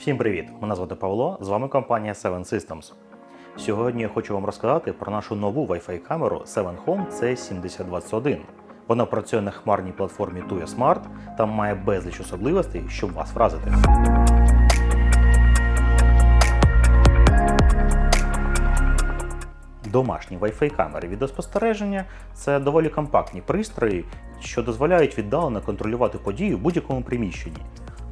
Всім привіт! Мене звати Павло, з вами компанія Seven Systems. Сьогодні я хочу вам розказати про нашу нову Wi-Fi камеру Seven Home C7021. Вона працює на хмарній платформі Tuya Smart та має безліч особливостей, щоб вас вразити. Домашні Wi-Fi камери відеоспостереження це доволі компактні пристрої, що дозволяють віддалено контролювати події в будь-якому приміщенні.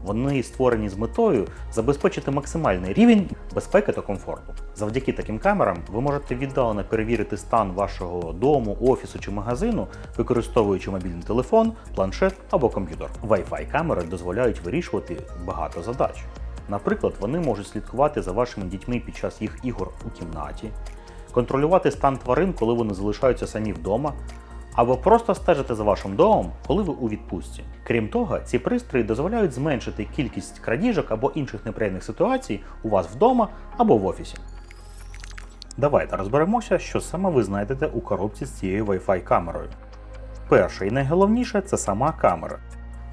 Вони створені з метою забезпечити максимальний рівень безпеки та комфорту. Завдяки таким камерам ви можете віддалено перевірити стан вашого дому, офісу чи магазину, використовуючи мобільний телефон, планшет або комп'ютер. Wi-Fi камери дозволяють вирішувати багато задач. Наприклад, вони можуть слідкувати за вашими дітьми під час їх ігор у кімнаті, контролювати стан тварин, коли вони залишаються самі вдома, або просто стежити за вашим домом, коли ви у відпустці. Крім того, ці пристрої дозволяють зменшити кількість крадіжок або інших неприємних ситуацій у вас вдома або в офісі. Давайте розберемося, що саме ви знайдете у коробці з цією Wi-Fi камерою. Перше і найголовніше це сама камера.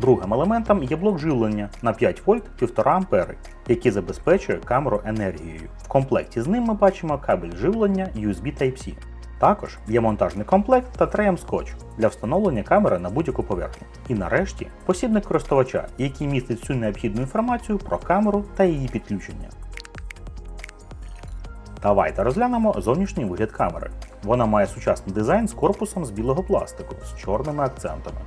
Другим елементом є блок живлення на 5 вольт 1,5 ампери, який забезпечує камеру енергією. В комплекті з ним ми бачимо кабель живлення USB Type-C. Також є монтажний комплект та треєм скотч для встановлення камери на будь-яку поверхню. І нарешті посібник користувача, який містить всю необхідну інформацію про камеру та її підключення. Давайте розглянемо зовнішній вигляд камери. Вона має сучасний дизайн з корпусом з білого пластику з чорними акцентами.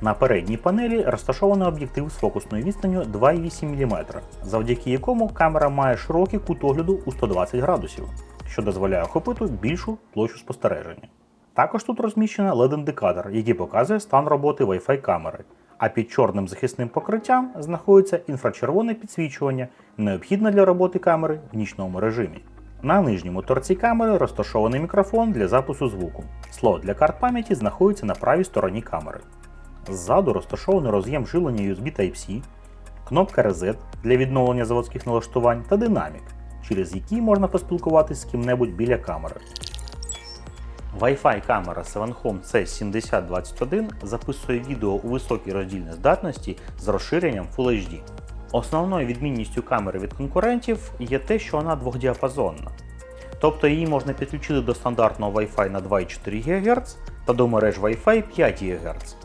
На передній панелі розташований об'єктив з фокусною відстанню 2,8 мм, завдяки якому камера має широкий кут огляду у 120 градусів, що дозволяє охопити більшу площу спостереження. Також тут розміщено LED-індикатор, який показує стан роботи Wi-Fi камери, а під чорним захисним покриттям знаходиться інфрачервоне підсвічування, необхідне для роботи камери в нічному режимі. На нижньому торці камери розташований мікрофон для запису звуку. Слот для карт пам'яті знаходиться на правій стороні камери. Ззаду розташований роз'єм живлення USB Type-C, кнопка Reset для відновлення заводських налаштувань та динамік, через який можна поспілкуватись з ким-небудь біля камери. Wi-Fi камера 7Home C7021 записує відео у високій роздільній здатності з розширенням Full HD. Основною відмінністю камери від конкурентів є те, що вона двохдіапазонна. Тобто її можна підключити до стандартного Wi-Fi на 2,4 ГГц та до мереж Wi-Fi 5 ГГц.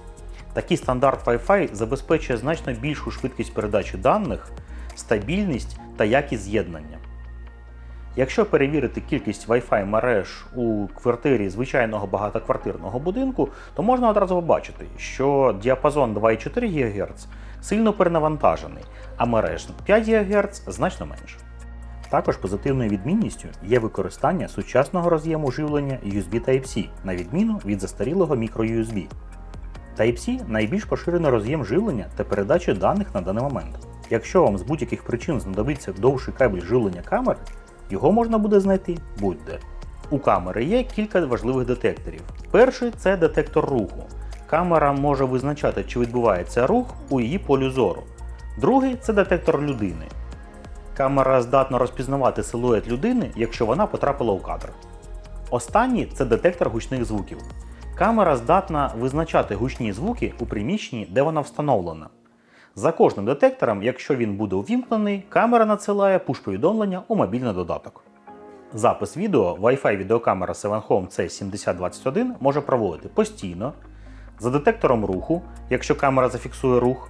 Такий стандарт Wi-Fi забезпечує значно більшу швидкість передачі даних, стабільність та якість з'єднання. Якщо перевірити кількість Wi-Fi мереж у квартирі звичайного багатоквартирного будинку, то можна одразу побачити, що діапазон 2,4 ГГц сильно перенавантажений, а мереж 5 ГГц значно менше. Також позитивною відмінністю є використання сучасного роз'єму живлення USB Type-C, на відміну від застарілого microUSB. Type-C найбільш поширений роз'єм живлення та передачі даних на даний момент. Якщо вам з будь-яких причин знадобиться довший кабель живлення камери, його можна буде знайти будь-де. У камери є кілька важливих детекторів. Перший це детектор руху. Камера може визначати, чи відбувається рух у її полі зору. Другий це детектор людини. Камера здатна розпізнавати силует людини, якщо вона потрапила у кадр. Останній це детектор гучних звуків. Камера здатна визначати гучні звуки у приміщенні, де вона встановлена. За кожним детектором, якщо він буде увімкнений, камера надсилає пуш-повідомлення у мобільний додаток. Запис відео Wi-Fi відеокамера 7Home C7021 може проводити постійно, за детектором руху, якщо камера зафіксує рух,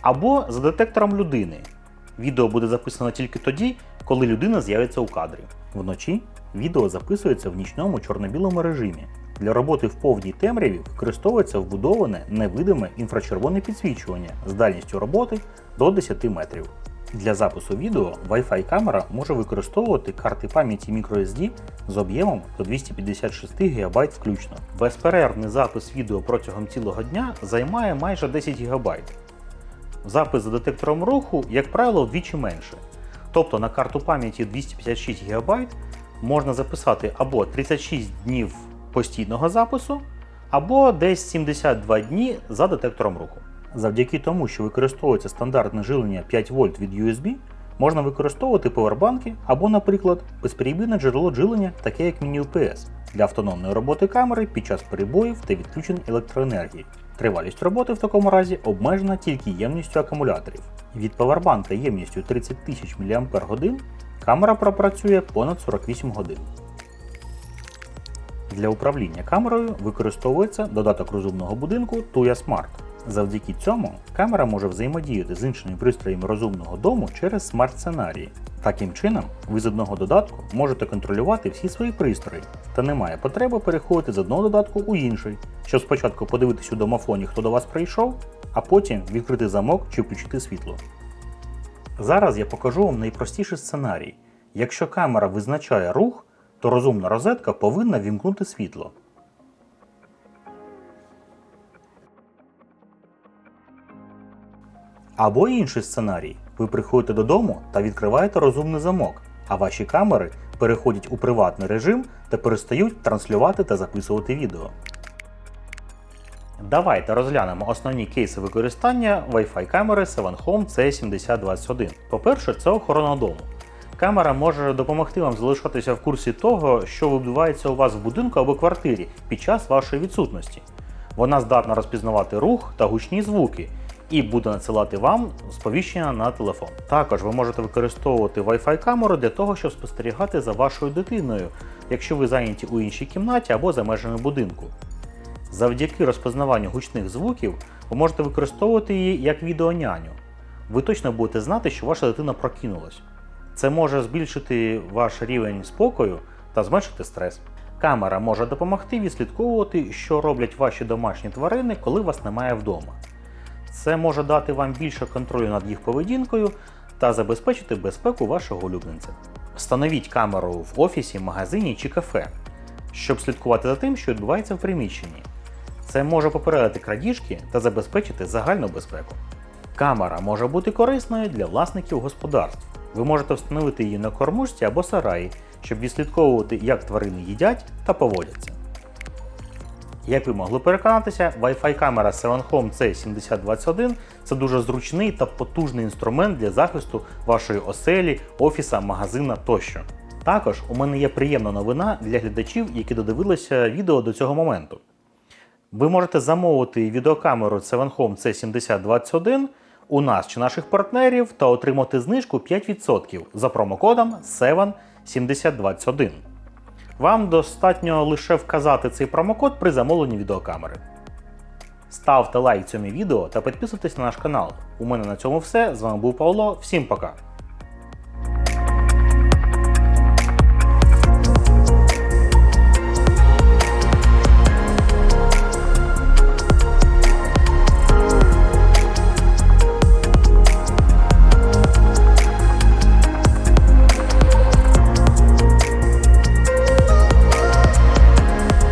або за детектором людини. Відео буде записано тільки тоді, коли людина з'явиться у кадрі. Вночі відео записується в нічному чорно-білому режимі. Для роботи в повній темряві використовується вбудоване невидиме інфрачервоне підсвічування з дальністю роботи до 10 метрів. Для запису відео Wi-Fi камера може використовувати карти пам'яті microSD з об'ємом до 256 ГБ включно. Безперервний запис відео протягом цілого дня займає майже 10 ГБ. Запис за детектором руху, як правило, вдвічі менше. Тобто на карту пам'яті 256 ГБ можна записати або 36 днів постійного запису, або десь 72 дні за детектором руху. Завдяки тому, що використовується стандартне живлення 5 вольт від USB, можна використовувати повербанки або, наприклад, безперебійне джерело живлення, таке як міні-UPS, для автономної роботи камери під час перебоїв та відключень електроенергії. Тривалість роботи в такому разі обмежена тільки ємністю акумуляторів. Від павербанка ємністю 30 тисяч мАч камера пропрацює понад 48 годин. Для управління камерою використовується додаток розумного будинку Tuya Smart. Завдяки цьому камера може взаємодіяти з іншими пристроями розумного дому через смарт-сценарії. Таким чином, ви з одного додатку можете контролювати всі свої пристрої, та немає потреби переходити з одного додатку у інший, щоб спочатку подивитись у домофоні, хто до вас прийшов, а потім відкрити замок чи включити світло. Зараз я покажу вам найпростіший сценарій. Якщо камера визначає рух, то розумна розетка повинна вімкнути світло. Або інший сценарій. Ви приходите додому та відкриваєте розумний замок, а ваші камери переходять у приватний режим та перестають транслювати та записувати відео. Давайте розглянемо основні кейси використання Wi-Fi камери 7 Home C7021. По-перше, це охорона дому. Камера може допомогти вам залишатися в курсі того, що відбувається у вас в будинку або квартирі під час вашої відсутності. Вона здатна розпізнавати рух та гучні звуки і буде надсилати вам сповіщення на телефон. Також ви можете використовувати Wi-Fi камеру для того, щоб спостерігати за вашою дитиною, якщо ви зайняті у іншій кімнаті або за межами будинку. Завдяки розпознаванню гучних звуків ви можете використовувати її як відеоняню. Ви точно будете знати, що ваша дитина прокинулась. Це може збільшити ваш рівень спокою та зменшити стрес. Камера може допомогти відслідковувати, що роблять ваші домашні тварини, коли вас немає вдома. Це може дати вам більше контролю над їх поведінкою та забезпечити безпеку вашого улюбленця. Встановіть камеру в офісі, магазині чи кафе, щоб слідкувати за тим, що відбувається в приміщенні. Це може попередити крадіжки та забезпечити загальну безпеку. Камера може бути корисною для власників господарств. Ви можете встановити її на кормушці або сараї, щоб відслідковувати, як тварини їдять та поводяться. Як ви могли переконатися, Wi-Fi камера 7 Home C7021 це дуже зручний та потужний інструмент для захисту вашої оселі, офіса, магазина тощо. Також у мене є приємна новина для глядачів, які додивилися відео до цього моменту. Ви можете замовити відеокамеру 7 Home C7021 у нас чи наших партнерів та отримати знижку 5% за промокодом 77021. Вам достатньо лише вказати цей промокод при замовленні відеокамери. Ставте лайк цьому відео та підписуйтесь на наш канал. У мене на цьому все. З вами був Павло. Всім пока!